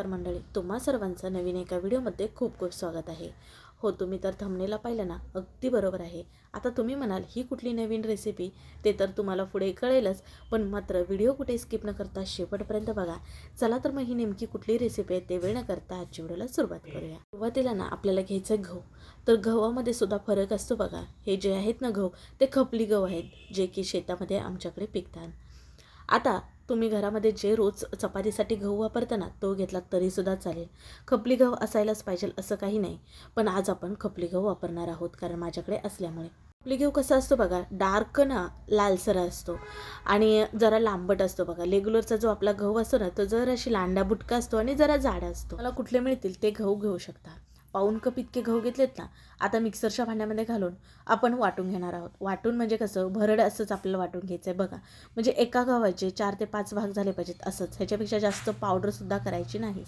नमस्कार मंडळी तुम्हा सर्वांचं नवीन एका व्हिडिओमध्ये खूप खूप स्वागत आहे. हो तुम्ही तर थंबनेला पाहिलं ना अगदी बरोबर आहे. आता तुम्ही म्हणाल ही कुठली नवीन रेसिपी ते तर तुम्हाला पुढे कळेलच पण मात्र व्हिडिओ कुठे स्किप न करता शेवटपर्यंत बघा. चला तर मग ही नेमकी कुठली रेसिपी आहे ते वेळ न करता आजच्या व्हिडिओला सुरुवात करूया. सुरुवातीला ना आपल्याला घ्यायचं गहू. तर गव्हामध्ये सुद्धा फरक असतो बघा. हे जे आहेत ना गहू ते खपली गहू आहेत जे की शेतामध्ये आमच्याकडे पिकतात. आता तुम्ही घरामध्ये जे रोज चपातीसाठी गहू वापरता ना तो घेतला तरीसुद्धा चालेल. खपली गहू असायलाच पाहिजे असं काही नाही. पण आज आपण खपली गहू वापरणार आहोत कारण माझ्याकडे असल्यामुळे. खपली गहू कसा असतो बघा डार्क ना लालसर असतो. आणि जरा लांबट असतो बघा. रेग्युलरचा जो आपला गहू असतो ना तो जरा अशी लांडा बुटका असतो आणि जरा जाडा असतो. मला कुठले मिळतील ते गहू घेऊ शकता. पाऊन कप इतके गहू घेतलेत ना आता मिक्सरच्या भांड्यामध्ये घालून आपण वाटून घेणार आहोत. वाटून म्हणजे कसं भरड असंच आपल्याला वाटून घ्यायचं आहे बघा. म्हणजे एका गव्हाचे चार ते पाच भाग झाले पाहिजेत असंच. ह्याच्यापेक्षा जास्त पावडरसुद्धा करायची नाही.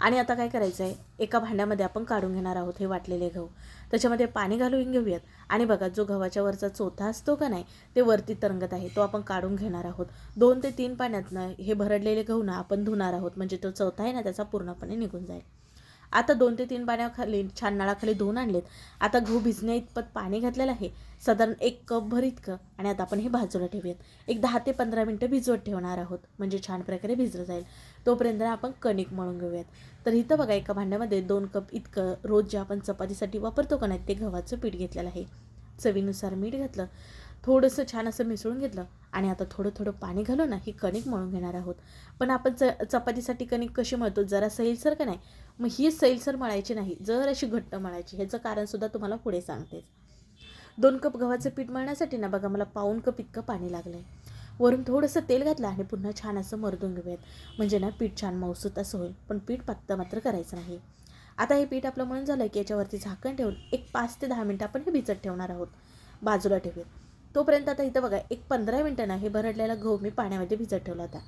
आणि आता काय करायचं आहे एका भांड्यामध्ये आपण काढून घेणार आहोत हे वाटलेले गहू त्याच्यामध्ये पाणी घालून घेऊयात. आणि बघा जो गव्हाच्या वरचा चोथा असतो का नाही ते वरती तरंगत आहे. तो आपण काढून घेणार आहोत. दोन ते तीन पाण्यातनं हे भरडलेले गहू ना आपण धुणार आहोत. म्हणजे तो चौथा आहे ना त्याचा पूर्णपणे निघून जाईल. आता दोन ते तीन पाण्याखाली छान नळाखाली धुवून आणलेत. आता गहू भिजण्या इतपत पाणी घातलेलं आहे. साधारण एक कप भर इतकं. आणि आता आपण हे भाजूला ठेवूयात. एक दहा ते पंधरा मिनटं भिजवत ठेवणार आहोत. म्हणजे छान प्रकारे भिजलं जाईल. तोपर्यंत आपण कणिक मळून घेऊयात. तर इथं बघा एका भांड्यामध्ये दोन कप इतकं रोज जे आपण चपातीसाठी वापरतो का नाही ते गव्हाचं पीठ घेतलेलं आहे. चवीनुसार मीठ घातलं. थोडंसं छान असं मिसळून घेतलं. आणि आता थोडं थोडं पाणी घालून ना ही कणिक मळून घेणार आहोत. पण आपण च चपातीसाठी कणिक कशी मळतो जरा सैलसर का नाही? मग ही सैलसर मळायची नाही जर अशी घट्ट मळायची ह्याचं कारणसुद्धा तुम्हाला पुढे सांगतेच. दोन कप गव्हाचं पीठ मळण्यासाठी ना बघा मला पाऊन कप इतकं पाणी लागलं आहे वरून थोडंसं तेल घातलं आणि पुन्हा छान असं मरदून घेऊयात म्हणजे ना पीठ छान मौसूत असं होईल पण पीठ पात्ता मात्र करायचं नाही. आता हे पीठ आपलं म्हणून झालं की याच्यावरती झाकण ठेवून एक पाच ते दहा मिनटं आपण हे भिजत ठेवणार आहोत बाजूला ठेवूयात तोपर्यंत आता इथं बघा एक पंधरा मिनटं ना हे भरडलेला गहू मी पाण्यामध्ये भिजत ठेवला होता.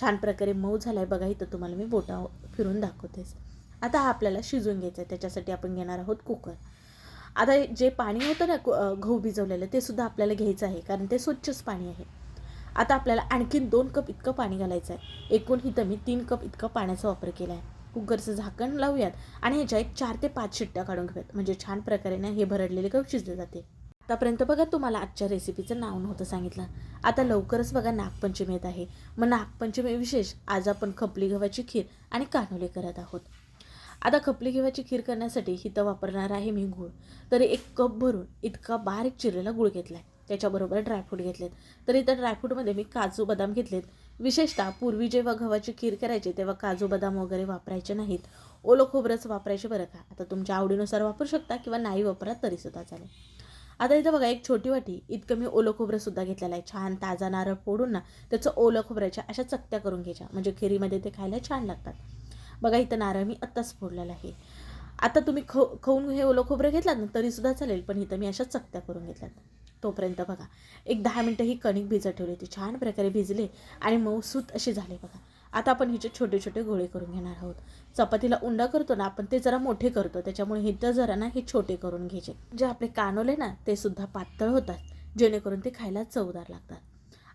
छान प्रकारे मऊ झाला आहे बघा इथं तुम्हाला मी बोटा फिरून दाखवतेस आता हा आपल्याला शिजून घ्यायचा आहे. त्याच्यासाठी आपण घेणार आहोत कुकर. आता जे पाणी होतं ना गहू भिजवलेलं ते सुद्धा आपल्याला घ्यायचं आहे. कारण ते स्वच्छच पाणी आहे. आता आपल्याला आणखीन दोन कप इतकं पाणी घालायचं आहे. एकूण इथं मी तीन कप इतकं पाण्याचा वापर केला आहे. कुकरचं झाकण लावूयात आणि ह्याच्या एक चार ते पाच शिट्ट्या काढून घेऊयात. म्हणजे छान प्रकारे ना हे भरडलेले गहू शिजले जाते. आतापर्यंत बघा तुम्हाला आजच्या रेसिपीचं नाव नव्हतं सांगितलं. आता लवकरच बघा नागपंचमी येत आहे. मग नागपंचमी विशेष आज आपण खपली गव्हाची खीर आणि कानोले करत आहोत. आता खपली गव्हाची खीर करण्यासाठी हिथं वापरणार आहे मी गूळ. तर एक कप भरून इतका बारीक चिरलेला गूळ घेतला आहे त्याच्याबरोबर ड्रायफ्रूट घेतलेत. तर इथं ड्रायफ्रूटमध्ये मी काजू बदाम घेतलेत. विशेषतः पूर्वी जेव्हा गव्हाची खीर करायची तेव्हा काजू बदाम वगैरे वापरायचे नाहीत. ओलं खोबरंच वापरायचे बरं का? आता तुमच्या आवडीनुसार वापरू शकता किंवा नाही वापरा तरीसुद्धा चालेल. आता इथं बघा एक छोटी वाटी इतकं मी ओलं खोबरंसुद्धा घेतलेलं आहे. छान ताजा नारळ फोडून ना त्याचं ओलं खोबऱ्याच्या अशा चकत्या करून घ्यायच्या. म्हणजे खिरीमध्ये ते खायला छान लागतात. बघा इथं नारळ मी आत्ताच फोडलेला आहे. आता तुम्ही खो खाऊन हे ओलं खोबरं घेतलात ना तरीसुद्धा चालेल पण इथं मी अशा चकत्या करून घेतल्यात. तोपर्यंत बघा एक दहा मिनटं ही कणिक भिजत ठेवली होती. छान प्रकारे भिजले आणि मऊसूत असे झाले बघा. आता आपण हिचे छोटे छोटे गोळे करून घेणार आहोत. चपातीला उंडा करतो ना आपण ते जरा मोठे करतो. त्याच्यामुळे हे तर जरा ना हे छोटे करून घ्यायचे. जे आपले कानोले ना ते सुद्धा पातळ होतात जेणेकरून ते खायला चवदार लागतात.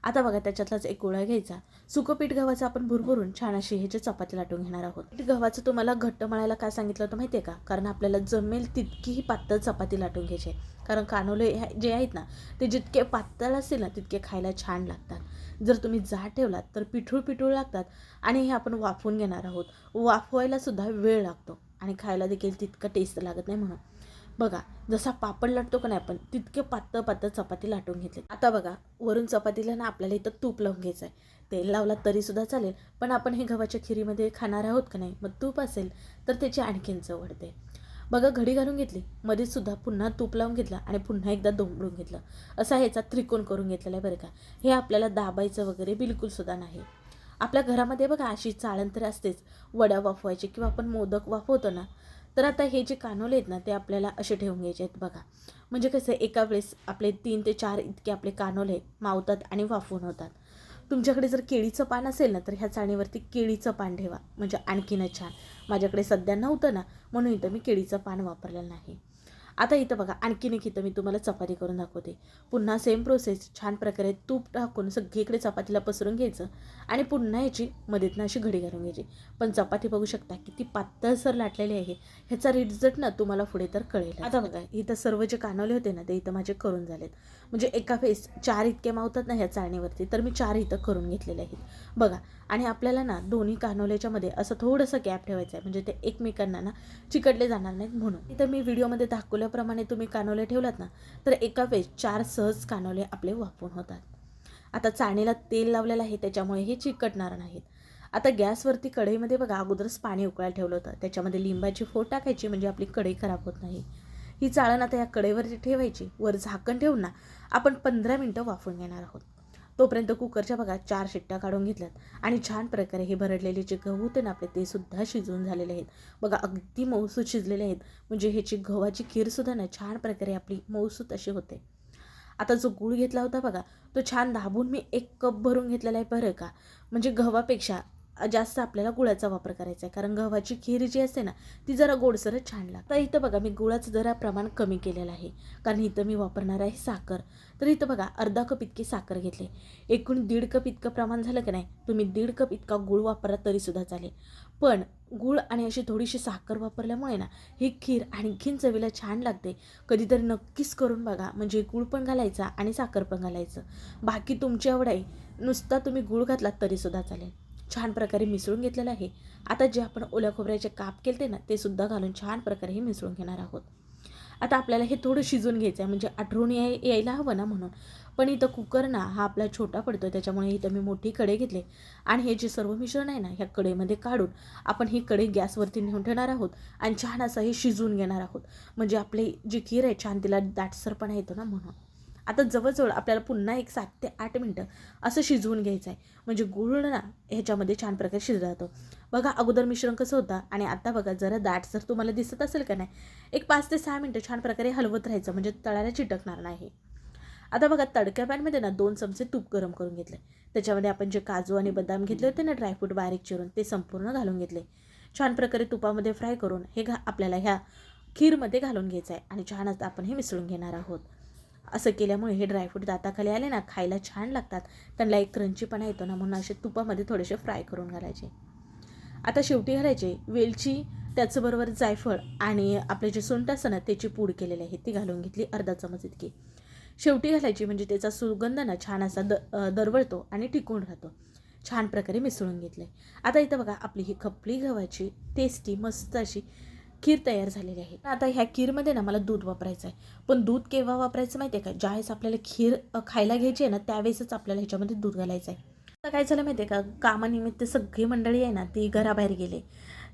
आता बघा त्याच्यातलाच एक गोळा घ्यायचा. सुकं पीठ गव्हाचं आपण भुरभुरून छान अशी ह्याची चपाती लाटून घेणार आहोत. पीठ गव्हाचं तुम्हाला घट्ट मळायला काय सांगितलं होतं माहिती आहे का? कारण आपल्याला जमेल तितकीही पातळ चपाती लाटून घ्यायची कारण कानोले जे आहेत ना ते जितके पातळ असतील ना तितके खायला छान लागतात. जर तुम्ही जाड ठेवलात तर पिठूळ पिठूळ लागतात आणि हे आपण वाफवून घेणार आहोत. वाफवायला सुद्धा वेळ लागतो आणि खायला देखील तितकं टेस्ट लागत नाही म्हणून. बघा जसा पापड लाटतो का नाही आपण तितके पातळ पातळ चपाती लाटून घेतली आता बघा वरून चपातीला ना आपल्याला इथं तूप लावून घ्यायचं आहे तेल लावला तरीसुद्धा चालेल पण आपण हे गव्हाच्या खिरीमध्ये खाणार आहोत का नाही मग तूप असेल तर त्याची आणखीन चव वाढते. बघा घडी घालून घेतली मध्येच सुद्धा पुन्हा तूप लावून घेतलं आणि पुन्हा एकदा दोंबडून घेतलं. असा ह्याचा त्रिकोण करून घेतलेला आहे बरं का. हे आपल्याला दाबायचं वगैरे बिलकुलसुद्धा नाही. आपल्या घरामध्ये बघा अशी चाळण तर असतेच. वड्या वाफवायची किंवा आपण मोदक वाफवतो ना तर आता हे जे कानोले आहेत ना ते आपल्याला असे ठेवून घ्यायचे आहेत बघा. म्हणजे कसं एका वेळेस आपले तीन ते चार इतके आपले कानोले मावतात आणि वाफून होतात. तुमच्याकडे जर केळीचं पान असेल ना तर ह्या चाळणीवरती केळीचं पान ठेवा. म्हणजे आणखीनच छान. माझ्याकडे सध्या नव्हतं ना म्हणून इथं मी केळीचं पान वापरलेलं नाही. आता इथं बघा आणखीन एक इथं मी तुम्हाला चपाती करून दाखवते. पुन्हा सेम प्रोसेस छान प्रकारे तूप टाकून सगळीकडे चपातीला पसरून घ्यायचं आणि पुन्हा याची मध्येतनं अशी घडी घालून घ्यायची. पण चपाती बघू शकता किती पातळसर लाटलेली आहे. ह्याचा रिझल्ट ना तुम्हाला पुढे तर कळेल आता बघा इथं सर्व जे कानवले होते ना ते इथं माझे करून झालेत. म्हणजे एका फेस चार इतके मावतात ना ह्या चाळणीवरती तर मी चार इथं करून घेतलेले आहेत. बघा आणि आपल्याला ना दोन्ही कानवल्याच्यामध्ये असं थोडंसं गॅप ठेवायचं आहे म्हणजे ते एकमेकांना ना चिकटले जाणार नाहीत म्हणून. इथं मी व्हिडिओमध्ये दाखवलं ठेवल्याप्रमाणे तुम्ही कानोले ठेवलात ना तर एका वेळेस चार सहज कानोले आपले वापरून होतात. आता चाळणीला तेल लावलेलं आहे त्याच्यामुळे हे चिकटणार नाहीत. आता गॅसवरती कढईमध्ये बघा अगोदरच पाणी उकळायला ठेवलं होतं. त्याच्यामध्ये लिंबाची फोड टाकायची म्हणजे आपली कढई खराब होत नाही. ही चाळण आता या कढईवरती ठेवायची. वर झाकण ठेवून ना आपण पंधरा मिनटं वाफून घेणार आहोत. तोपर्यंत कुकरच्या बघा चार शिट्ट्या काढून घेतल्यात. आणि छान प्रकारे हे भरडलेले जे गहू होते ना आपले ते सुद्धा शिजवून झालेले आहेत. बघा अगदी मऊसूत शिजलेले आहेत. म्हणजे ह्याची गव्हाची खीरसुद्धा ना छान प्रकारे आपली मऊसूत अशी होते. आता जो गूळ घेतला होता बघा तो छान दाबून मी एक कप भरून घेतलेला आहे बरं का. म्हणजे गव्हापेक्षा जास्त आपल्याला गुळाचा वापर करायचा आहे. कारण गव्हाची खीर जी असते ना ती जरा गोडसरच छान लागतं. तर इथं बघा मी गुळाचं जरा प्रमाण कमी केलेलं आहे. कारण इथं मी वापरणार आहे साखर. तर इथं बघा अर्धा कप इतकी साखर घेतली. एकूण दीड कप इतकं प्रमाण झालं की नाही तुम्ही दीड कप इतका गुळ वापरला तरीसुद्धा चालेल. पण गुळ आणि अशी थोडीशी साखर वापरल्यामुळे ना ही खीर आणखीन चवीला छान लागते. कधीतरी नक्कीच करून बघा. म्हणजे गुळ पण घालायचा आणि साखर पण घालायचं. बाकी तुमची आवड आहे नुसता तुम्ही गुळ घातलात तरीसुद्धा चालेल. छान प्रकारे मिसळून घेतलेलं आहे. आता जे आपण ओल्या खोबऱ्याचे काप केले ना ते सुद्धा घालून छान प्रकारे हे मिसळून घेणार आहोत. आता आपल्याला हे थोडं शिजून घ्यायचं आहे म्हणजे आठवून याय यायला हवं ना म्हणून. पण इथं कुकर ना हा आपला छोटा पडतो त्याच्यामुळे इथं मी मोठी कढई घेतले. आणि हे जे सर्व मिश्रण आहे ना ह्या कडेमध्ये काढून आपण ही कढई गॅसवरती नेऊन ठेवणार आहोत आणि छान असं हे शिजून घेणार आहोत. म्हणजे आपली जी खीर आहे छान तिला दाटसरपणा येतो ना म्हणून. आता जवळजवळ आपल्याला पुन्हा एक सात ते आठ मिनटं असं शिजवून घ्यायचं आहे म्हणजे गुळ ना ह्याच्यामध्ये छान प्रकारे शिजला जातो. बघा अगोदर मिश्रण कसं होतं आणि आता बघा जरा दाट जर तुम्हाला दिसत असेल का नाही एक पाच ते सहा मिनटं छान प्रकारे हलवत राहायचं म्हणजे तळायला चिटकणार नाही. आता बघा तडक्या पॅनमध्ये ना दोन चमचे तूप गरम करून घेतले त्याच्यामध्ये आपण जे काजू आणि बदाम घेतले होते ना ड्रायफ्रूट बारीक चिरून ते संपूर्ण घालून घेतले. छान प्रकारे तुपामध्ये फ्राय करून हे घा आपल्याला ह्या खीरमध्ये घालून घ्यायचं आहे आणि छान आता आपण हे मिसळून घेणार आहोत. असं केल्यामुळे हे ड्रायफ्रूट दाताखाली आले ना खायला छान लागतात. त्यांना एक क्रंचीपणा येतो ना म्हणून असे तुपामध्ये थोडेसे फ्राय करून घालायचे. आता शेवटी घालायचे वेलची त्याचबरोबर जायफळ आणि आपले जे सुंट असतं ना त्याची पूड केलेली आहे. ती घालून घेतली अर्धा चमच इतकी. शेवटी घालायची म्हणजे त्याचा सुगंध ना छान असा द दरवळतो आणि टिकून राहतो. छान प्रकारे मिसळून घेतले आता इथं बघा आपली ही खपली गव्हाची टेस्टी मस्त अशी खीर तयार झालेली आहे. आता ह्या खीरमध्ये ना मला दूध वापरायचं आहे पण दूध केव्हा वापरायचं माहिती आहे का? ज्यावेळेस आपल्याला खीर खायला घ्यायची आहे ना त्यावेळेसच आपल्याला ह्याच्यामध्ये दूध घालायचं आहे आता काय झालं माहिती आहे का? कामानिमित्त सगळी मंडळी आहे ना ती घराबाहेर गेले.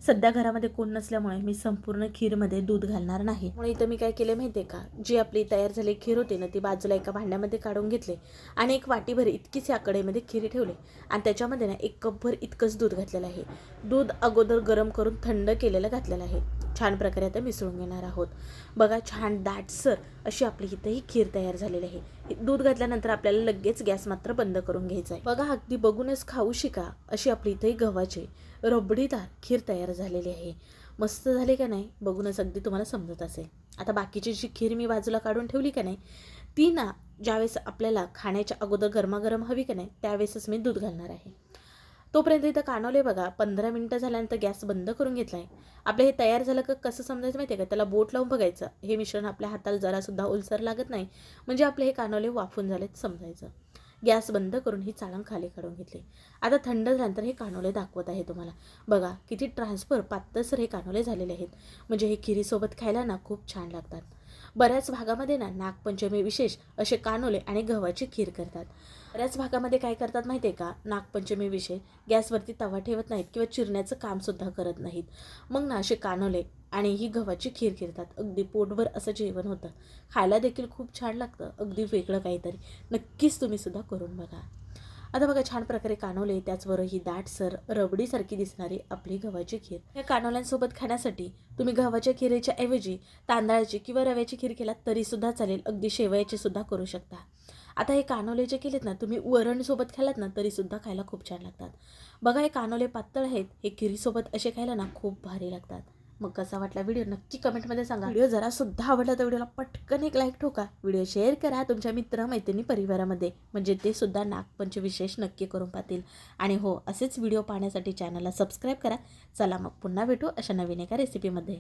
सध्या घरामध्ये कोण नसल्यामुळे मी संपूर्ण खीरमध्ये दूध घालणार नाही. म्हणून इथं मी काय केलं माहिती आहे का? जी आपली तयार झालेली खीर होती ना ती बाजूला एका भांड्यामध्ये काढून घेतले आणि एक वाटीभर इतकीच या कढईमध्ये खीर ठेवले. आणि त्याच्यामध्ये ना एक कपभर इतकंच दूध घातलेलं आहे. दूध अगोदर गरम करून थंड केलेलं घातलेलं आहे. छान प्रकारे आता मिसळून घेणार आहोत. बघा छान दाटसर अशी आपली इथं ही खीर तयार झालेली आहे. दूध घातल्यानंतर आपल्याला लगेच गॅस मात्र बंद करून घ्यायचा आहे. बघा अगदी बघूनच खाऊ शिका अशी आपली इथं ही गव्हाची रबडीदार खीर तयार झालेली आहे. मस्त झाली का नाही? बघूनच अगदी तुम्हाला समजत असेल. आता बाकीची जी खीर मी बाजूला काढून ठेवली का नाही ती ना ज्यावेळेस आपल्याला खाण्याच्या अगोदर गरमागरम हवी का नाही त्यावेळेसच मी दूध घालणार आहे. तोपर्यंत इथं कानवले बघा. पंधरा मिनटं झाल्यानंतर गॅस बंद करून घेतला आहे आपलं हे तयार झालं का कसं समजायचं माहिती आहे का? त्याला बोट लावून बघायचं. हे मिश्रण आपल्या हाताला जरासुद्धा ओलसर लागत नाही. म्हणजे आपले हे कानवले वाफून झालेत समजायचं. गॅस बंद करून ही चाळण खाली काढून घेतली. आता थंड झाल्यानंतर हे कानोले दाखवत आहे तुम्हाला. बघा किती ट्रान्सफर पातळसर हे कानोले झालेले आहेत. म्हणजे हे खिरीसोबत खायला ना खूप छान लागतात. बऱ्याच भागामध्ये ना नागपंचमी विशेष असे कानोले आणि गव्हाची खीर करतात. बऱ्याच भागामध्ये काय करतात माहिती आहे का? नागपंचमी विषय गॅसवरती तवा ठेवत नाहीत किंवा चिरण्याचं कामसुद्धा करत नाहीत. मग ना असे कानोले आणि ही गव्हाची खीर खिरतात अगदी पोटभर असं जेवण होतं. खायला देखील खूप छान लागतं. अगदी वेगळं काहीतरी. नक्कीच तुम्ही सुद्धा करून बघा. आता बघा छान प्रकारे कानवले त्याचबरोबर ही दाटसर रबडीसारखी दिसणारी आपली गव्हाची खीर. या कानवल्यांसोबत खाण्यासाठी तुम्ही गव्हाच्या खिरीच्या ऐवजी तांदळाची किंवा रव्याची खीर केलात तरीसुद्धा चालेल. अगदी शेवयाची सुद्धा करू शकता. आता हे कानोले जे केलेत ना तुम्ही वरणसोबत खालात ना तरीसुद्धा खायला खूप छान लागतात. बघा हे कानोले पातळ आहेत. हे खिरीसोबत असे खायला ना खूप भारी लागतात. मग कसा वाटला व्हिडिओ नक्की कमेंटमध्ये सांगा. व्हिडिओ जरा सुद्धा आवडला तर व्हिडिओला पटकन एक लाईक ठोका. व्हिडिओ शेअर करा तुमच्या मित्र मैत्रिणी परिवारामध्ये. म्हणजे ते सुद्धा नागपंच विशेष नक्की करून पाहतील. आणि हो असेच व्हिडिओ पाहण्यासाठी चॅनलला सबस्क्राईब करा. चला मग पुन्हा भेटू अशा नवीन एका रेसिपीमध्ये